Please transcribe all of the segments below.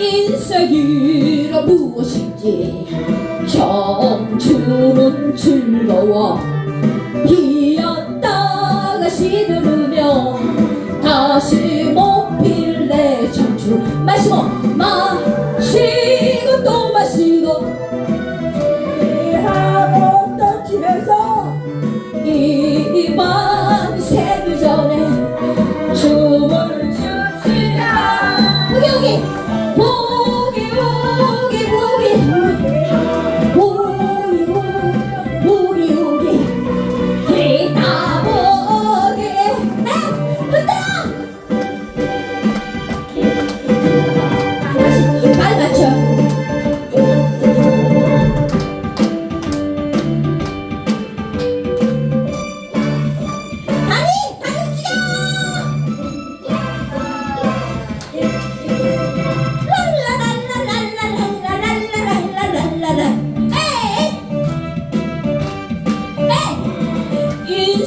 인생이라 무엇인지 청춘은 즐거워. 피었다가 시들으며 다시 못 필래 청춘 마시고 마시고 또 마시고. 하고 또 집에서 이밤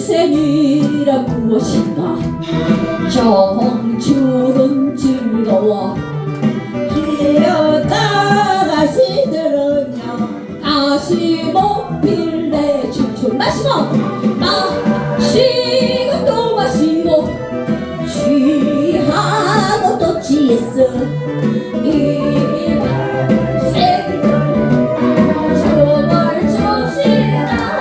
인생이란 무엇인가? 청춘은 즐거워 이러다 다시 들으면 다시 못 빌래 춤춘 마시고 마시고 또 마시고 취하고 또 취했어. 이생 저걸 조심하